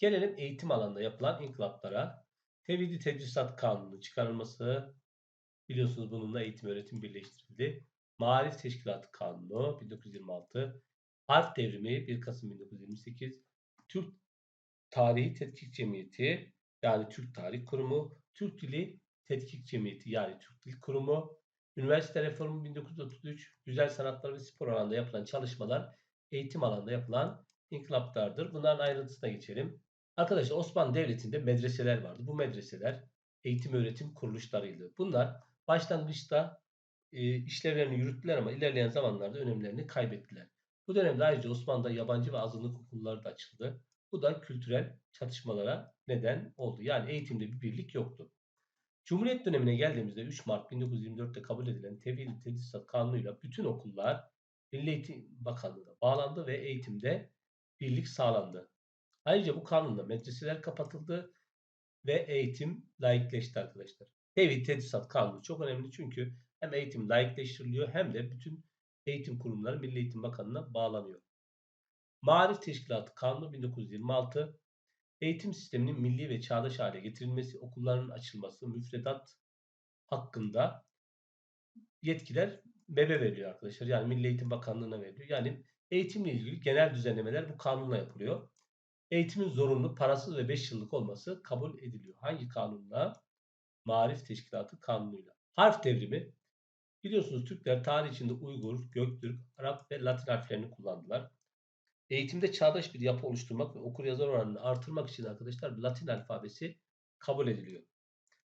Gelelim eğitim alanında yapılan inkılaplara. Tevhidi Tedrisat Kanunu çıkarılması, biliyorsunuz bununla eğitim öğretim birleştirildi. Marif Teşkilatı Kanunu 1926, Harf Devrimi 1 Kasım 1928, Türk Tarihi Tetkik Cemiyeti yani Türk Tarih Kurumu, Türk Dili Tetkik Cemiyeti yani Türk Dil Kurumu, Üniversite Reformu 1933, güzel sanatlar ve spor alanında yapılan çalışmalar eğitim alanında yapılan inkılaplardır. Bunların ayrıntısına geçelim. Arkadaşlar Osmanlı Devleti'nde medreseler vardı. Bu medreseler eğitim öğretim kuruluşlarıydı. Bunlar başlangıçta e, işlevlerini yürüttüler ama ilerleyen zamanlarda önemlerini kaybettiler. Bu dönemde ayrıca Osmanlı'da yabancı ve azınlık okulları da açıldı. Bu da kültürel çatışmalara neden oldu. Yani eğitimde bir birlik yoktu. Cumhuriyet dönemine geldiğimizde 3 Mart 1924'te kabul edilen Tevhid Tedrisat Kanunu'yla bütün okullar Milli Eğitim Bakanlığı'na bağlandı ve eğitimde birlik sağlandı. Ayrıca bu kanunla medreseler kapatıldı ve eğitim layıkleşti arkadaşlar. Tevhid Tedrisat Kanunu çok önemli çünkü hem eğitim layıkleştiriliyor hem de bütün eğitim kurumları Milli Eğitim Bakanlığı'na bağlanıyor. Marif Teşkilatı Kanunu 1926 eğitim sisteminin milli ve çağdaş hale getirilmesi, okulların açılması, müfredat hakkında yetkiler MEB'e veriliyor arkadaşlar. Yani Milli Eğitim Bakanlığı'na veriliyor. Yani eğitimle ilgili genel düzenlemeler bu kanunla yapılıyor. Eğitimin zorunlu, parasız ve 5 yıllık olması kabul ediliyor. Hangi kanunla? Marif Teşkilatı kanunuyla. Harf devrimi. Biliyorsunuz Türkler tarih içinde Uygur, Göktürk, Arap ve Latin harflerini kullandılar. Eğitimde çağdaş bir yapı oluşturmak ve okur yazar oranını artırmak için arkadaşlar Latin alfabesi kabul ediliyor.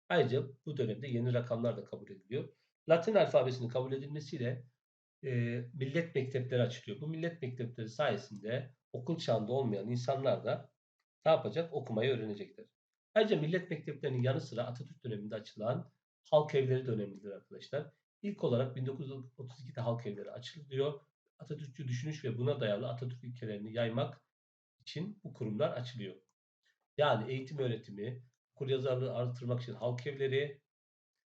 Ayrıca bu dönemde yeni rakamlar da kabul ediliyor. Latin alfabesinin kabul edilmesiyle e, millet mektepleri açılıyor. Bu millet mektepleri sayesinde okul çağında olmayan insanlar da ne yapacak? Okumayı öğrenecekler. Ayrıca millet mekteplerinin yanı sıra Atatürk döneminde açılan halk evleri de önemlidir arkadaşlar. İlk olarak 1932'de halk evleri açılıyor. Atatürkçü düşünüş ve buna dayalı Atatürk ilkelerini yaymak için bu kurumlar açılıyor. Yani eğitim öğretimi, okur yazarlığı artırmak için halk evleri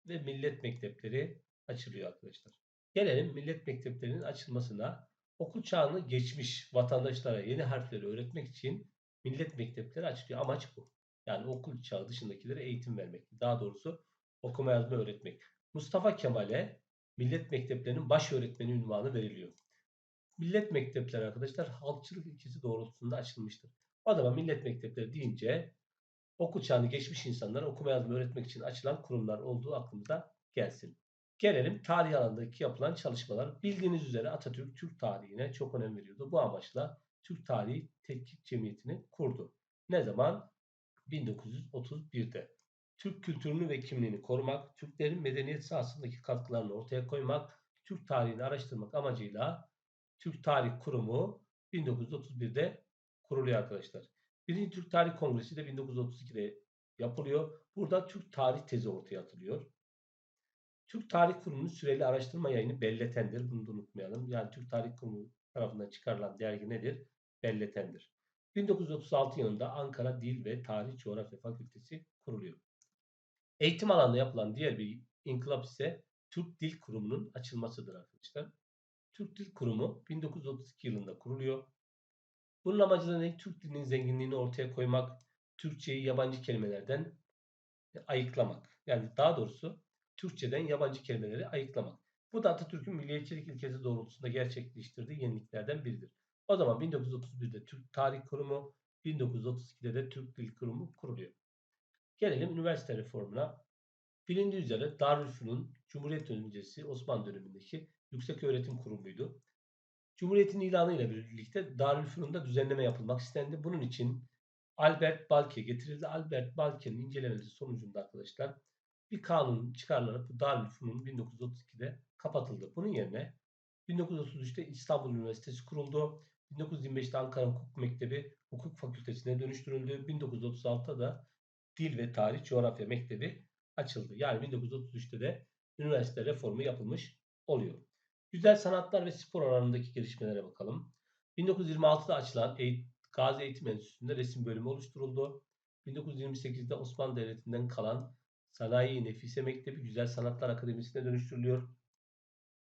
ve millet mektepleri açılıyor arkadaşlar. Gelelim millet mekteplerinin açılmasına. Okul çağını geçmiş vatandaşlara yeni harfleri öğretmek için millet mektepleri açılıyor. Amaç bu. Yani okul çağı dışındakilere eğitim vermek. Daha doğrusu okuma yazma öğretmek. Mustafa Kemal'e millet mekteplerinin baş öğretmeni ünvanı veriliyor. Millet mektepleri arkadaşlar halkçılık ilkesi doğrultusunda açılmıştır. O zaman millet mektepleri deyince okul çağını geçmiş insanlara okuma yazma öğretmek için açılan kurumlar olduğu aklımıza gelsin. Gelelim tarih alanındaki yapılan çalışmalar. Bildiğiniz üzere Atatürk Türk tarihine çok önem veriyordu. Bu amaçla Türk Tarihi Tetkik Cemiyeti'ni kurdu. Ne zaman? 1931'de. Türk kültürünü ve kimliğini korumak, Türklerin medeniyet sahasındaki katkılarını ortaya koymak, Türk tarihini araştırmak amacıyla Türk Tarih Kurumu 1931'de kuruluyor arkadaşlar. Birinci Türk Tarih Kongresi de 1932'de yapılıyor. Burada Türk Tarih tezi ortaya atılıyor. Türk Tarih Kurumu'nun süreli araştırma yayını belletendir. Bunu da unutmayalım. Yani Türk Tarih Kurumu tarafından çıkarılan dergi nedir? Belletendir. 1936 yılında Ankara Dil ve Tarih Coğrafya Fakültesi kuruluyor. Eğitim alanında yapılan diğer bir inkılap ise Türk Dil Kurumu'nun açılmasıdır arkadaşlar. Türk Dil Kurumu 1932 yılında kuruluyor. Bunun amacı da ne? Türk dilinin zenginliğini ortaya koymak, Türkçeyi yabancı kelimelerden ayıklamak. Yani daha doğrusu Türkçeden yabancı kelimeleri ayıklamak. Bu da Atatürk'ün milliyetçilik ilkesi doğrultusunda gerçekleştirdiği yeniliklerden biridir. O zaman 1931'de Türk Tarih Kurumu, 1932'de de Türk Dil Kurumu kuruluyor. Gelelim üniversite reformuna. Bilindiği üzere Darülfünun Cumhuriyet öncesi Osmanlı dönemindeki yüksek öğretim kurumuydu. Cumhuriyetin ilanıyla birlikte Darülfünun'da düzenleme yapılmak istendi. Bunun için Albert Balke getirildi. Albert Balke'nin incelemesi sonucunda arkadaşlar bir kanun çıkarılarak bu Darülfünun 1932'de kapatıldı. Bunun yerine 1933'te İstanbul Üniversitesi kuruldu. 1925'te Ankara Hukuk Mektebi Hukuk Fakültesine dönüştürüldü. 1936'da da Dil ve Tarih Coğrafya Mektebi açıldı. Yani 1933'te de üniversite reformu yapılmış oluyor. Güzel sanatlar ve spor alanındaki gelişmelere bakalım. 1926'da açılan Gazi Eğitim Enstitüsü'nde resim bölümü oluşturuldu. 1928'de Osmanlı Devleti'nden kalan Sanayi Nefise Mektebi Güzel Sanatlar Akademisi'ne dönüştürülüyor.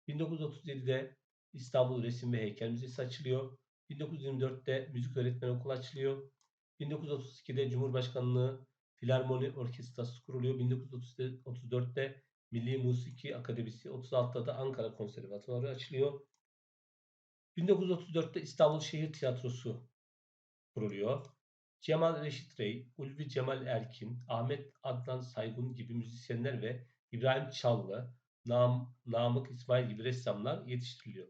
1937'de İstanbul Resim ve Heykel Müzesi açılıyor. 1924'te Müzik Öğretmen Okulu açılıyor. 1932'de Cumhurbaşkanlığı Filarmoni Orkestrası kuruluyor. 1934'te Milli Musiki Akademisi, 36'da da Ankara Konservatuvarı açılıyor. 1934'te İstanbul Şehir Tiyatrosu kuruluyor. Cemal Reşit Rey, Ulvi Cemal Erkin, Ahmet Adnan Saygun gibi müzisyenler ve İbrahim Çallı, Nam, Namık İsmail gibi ressamlar yetiştiriliyor.